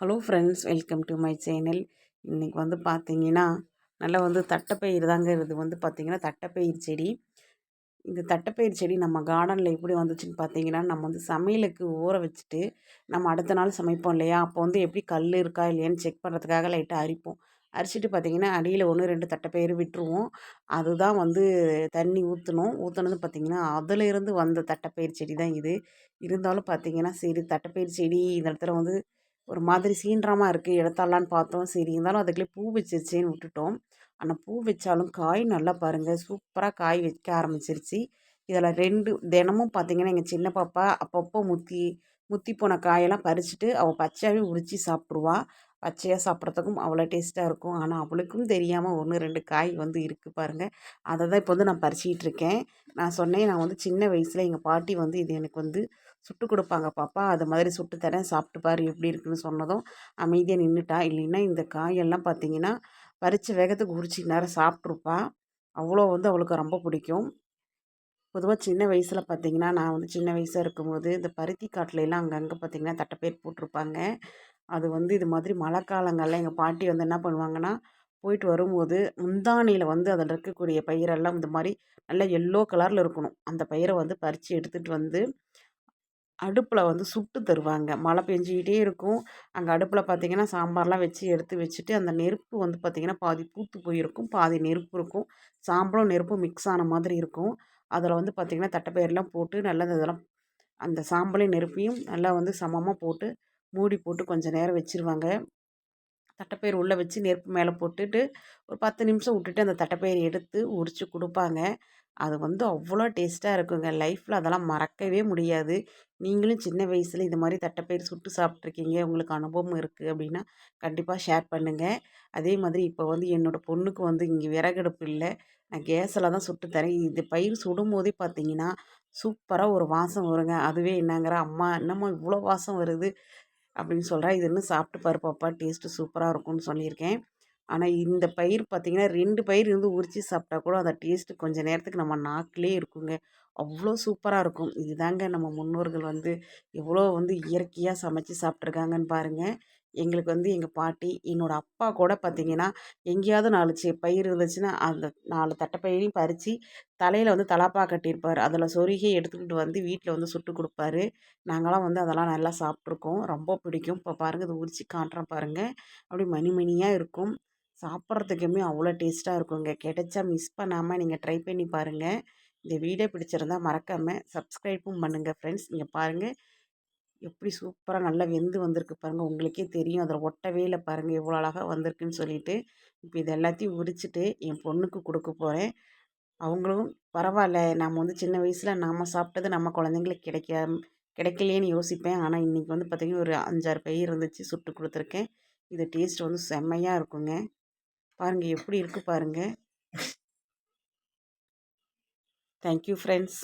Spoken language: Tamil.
Hello friends welcome to my channel. இன்றைக்கி வந்து பார்த்தீங்கன்னா நல்லா வந்து தட்டைப்பயிர் தாங்க இது வந்து பார்த்திங்கன்னா தட்டைப்பயிர் செடி. இந்த தட்டைப்பயிர் செடி நம்ம கார்டனில் எப்படி வந்துச்சுன்னு பார்த்தீங்கன்னா நம்ம வந்து சமையலுக்கு ஊற வச்சுட்டு நம்ம அடுத்த நாள் சமைப்போம் இல்லையா? அப்போ வந்து எப்படி கல் இருக்கா இல்லையான்னு செக் பண்ணுறதுக்காக லைட்டாக அரிப்போம். அரிச்சிட்டு பார்த்திங்கன்னா அடியில் ஒன்று ரெண்டு தட்டைப்பயிறு விட்டுருவோம். அதுதான் வந்து தண்ணி ஊற்றணும் ஊற்றுனது பார்த்திங்கன்னா அதிலிருந்து வந்த தட்டைப்பயிர் செடி தான் இது. இருந்தாலும் பார்த்திங்கன்னா சரி தட்டைப்பயிர் செடி இந்த இடத்துல வந்து ஒரு மாதிரி சீன்றமாக இருக்குது எடுத்தாலான்னு பார்த்தோம். சரி இருந்தாலும் அதுக்குள்ளே பூ வச்சிருச்சேன்னு விட்டுட்டோம். ஆனால் பூ வச்சாலும் காய் நல்லா பாருங்கள் சூப்பராக காய் வைக்க ஆரம்பிச்சிருச்சு. இதில் ரெண்டு தினமும் பார்த்திங்கன்னா எங்கள் சின்ன பாப்பா அப்பப்போ முத்தி முத்தி போன காயெல்லாம் பறிச்சுட்டு அவள் பச்சையாகவே உரித்து சாப்பிடுவாள் பச்சையாக சாப்பிட்றதுக்கும் அவ்வளோ டேஸ்ட்டாக இருக்கும். ஆனால் அவளுக்கும் தெரியாமல் ஒன்று ரெண்டு காய் வந்து இருக்குது பாருங்கள் அதை தான் இப்போ வந்து நான் பறிச்சிக்கிட்டு இருக்கேன். நான் சொன்னேன் நான் வந்து சின்ன வயசில் எங்கள் பாட்டி வந்து இது எனக்கு வந்து சுட்டு கொடுப்பாங்க. பாப்பா அது மாதிரி சுட்டு தரேன். சாப்பிட்டு பாரு எப்படி இருக்குன்னு சொன்னதும் அமைதியாக நின்றுட்டா இல்லைன்னா இந்த காயெல்லாம் பார்த்தீங்கன்னா பறித்து வேகத்துக்கு உரிச்சி நேரம் சாப்பிட்ருப்பா. அவ்வளோ வந்து அவளுக்கு ரொம்ப பிடிக்கும். பொதுவாக சின்ன வயசில் பார்த்திங்கன்னா நான் வந்து சின்ன வயசாக இருக்கும்போது இந்த பருத்தி காட்டிலலாம் அங்கங்கே பார்த்திங்கன்னா தட்டைப்பயிர் போட்டிருப்பாங்க. அது வந்து இது மாதிரி மழை காலங்களில் எங்கள் பாட்டி வந்து என்ன பண்ணுவாங்கன்னா போயிட்டு வரும்போது முந்தானியில் வந்து அதில் இருக்கக்கூடிய பயிரெல்லாம் இந்த மாதிரி நல்லா எல்லோ கலரில் இருக்கணும். அந்த பயிரை வந்து பறித்து எடுத்துகிட்டு வந்து அடுப்பில் வந்து சுட்டு தருவாங்க. மழை பெஞ்சிக்கிட்டே இருக்கும். அங்கே அடுப்பில் பார்த்திங்கன்னா சாம்பார்லாம் வச்சு எடுத்து வச்சுட்டு அந்த நெருப்பு வந்து பார்த்திங்கன்னா பாதி பூத்து போயிருக்கும். பாதி நெருப்பு இருக்கும். சாம்பலும் நெருப்பும் மிக்ஸ் ஆன மாதிரி இருக்கும். அதில் வந்து பார்த்திங்கன்னா தட்டைப்பயிரெலாம் போட்டு நல்லா இதெல்லாம் அந்த சாம்பலையும் நெருப்பையும் நல்லா வந்து சமமாக போட்டு மூடி போட்டு கொஞ்சம் நேரம் வச்சுருவாங்க. தட்டைப்பயிர் உள்ளே வச்சு நெருப்பு மேலே போட்டுட்டு ஒரு பத்து நிமிஷம் விட்டுட்டு அந்த தட்டைப்பயிர் எடுத்து உரித்து கொடுப்பாங்க. அது வந்து அவ்வளோ டேஸ்ட்டாக இருக்குங்க. லைஃப்பில் அதெல்லாம் மறக்கவே முடியாது. நீங்களும் சின்ன வயசில் இது மாதிரி தட்டைப்பயிர் சுட்டு சாப்பிட்ருக்கீங்க உங்களுக்கு அனுபவம் இருக்குது அப்படின்னா கண்டிப்பாக ஷேர் பண்ணுங்கள் அதே மாதிரி இப்போ வந்து என்னோடய பொண்ணுக்கு வந்து இங்கே விறகடுப்பு இல்லை. நான் கேஸில் தான் சுட்டு தரேன். இது பயிர் சுடும் போதே பார்த்தீங்கன்னா சூப்பராக ஒரு வாசம் வருங்க. அதுவே என்னங்கிற அம்மா என்னம்மா இவ்வளோ வாசம் வருது? அப்படின்னு சொல்கிறா இது இன்னும் சாப்பிட்டு பாரு பாப்பா டேஸ்ட்டு சூப்பராக இருக்கும்னு சொல்லியிருக்கேன். ஆனால் இந்த பயிர் பார்த்திங்கன்னா ரெண்டு பயிர் இருந்து உரித்து சாப்பிட்டா கூட அந்த டேஸ்ட்டு கொஞ்சம் நேரத்துக்கு நம்ம நாக்கிலே இருக்குங்க. அவ்வளோ சூப்பராக இருக்கும். இதுதாங்க நம்ம முன்னோர்கள் வந்து எவ்வளோ வந்து இயற்கையாக சமைச்சு சாப்பிட்ருக்காங்கன்னு பாருங்கள் எங்களுக்கு வந்து எங்கள் பாட்டி என்னோடய அப்பா கூட பார்த்திங்கன்னா எங்கேயாவது நாலு செ பயிர் இருந்துச்சுன்னா அந்த நாலு தட்டைப்பயிரையும் பறித்து தலையில் வந்து தலாப்பா கட்டியிருப்பார். அதில் சொருகி எடுத்துக்கிட்டு வந்து வீட்டில் வந்து சுட்டு கொடுப்பாரு. நாங்களாம் வந்து அதெல்லாம் நல்லா சாப்பிட்ருக்கோம் ரொம்ப பிடிக்கும். இப்போ பாருங்கள் இது உரிச்சு காட்டுறேன் பாருங்கள் அப்படி மணி மணியாக இருக்கும். சாப்பிட்றதுக்குமே அவ்வளோ டேஸ்ட்டாக இருக்குங்க. கிடைச்சா மிஸ் பண்ணாமல் நீங்கள் ட்ரை பண்ணி பாருங்கள் இந்த வீடியோ பிடிச்சிருந்தால் மறக்காமல் சப்ஸ்கிரைப்பும் பண்ணுங்கள் ஃப்ரெண்ட்ஸ். நீங்கள் பாருங்கள் எப்படி சூப்பராக நல்லா வெந்து வந்திருக்கு பாருங்கள் உங்களுக்கே தெரியும். அதில் ஒட்டவே இல்லை பாருங்கள் எவ்வளோ அழகாக வந்திருக்குன்னு சொல்லிட்டு. இப்போ இது எல்லாத்தையும் உரிச்சிட்டு என் பொண்ணுக்கு கொடுக்க போகிறேன் அவங்களும் பரவாயில்ல. நம்ம வந்து சின்ன வயசில் நாம் சாப்பிட்டது நம்ம குழந்தைங்களுக்கு கிடைக்க கிடைக்கலையேன்னு யோசிப்பேன். ஆனால் இன்றைக்கி வந்து பார்த்திங்கன்னா ஒரு அஞ்சாறு பயிர் இருந்துச்சு. சுட்டு கொடுத்துருக்கேன். இது டேஸ்ட் வந்து செம்மையாக இருக்குங்க. பாருங்கள் எப்படி இருக்குது பாருங்கள் தேங்க்யூ ஃப்ரெண்ட்ஸ்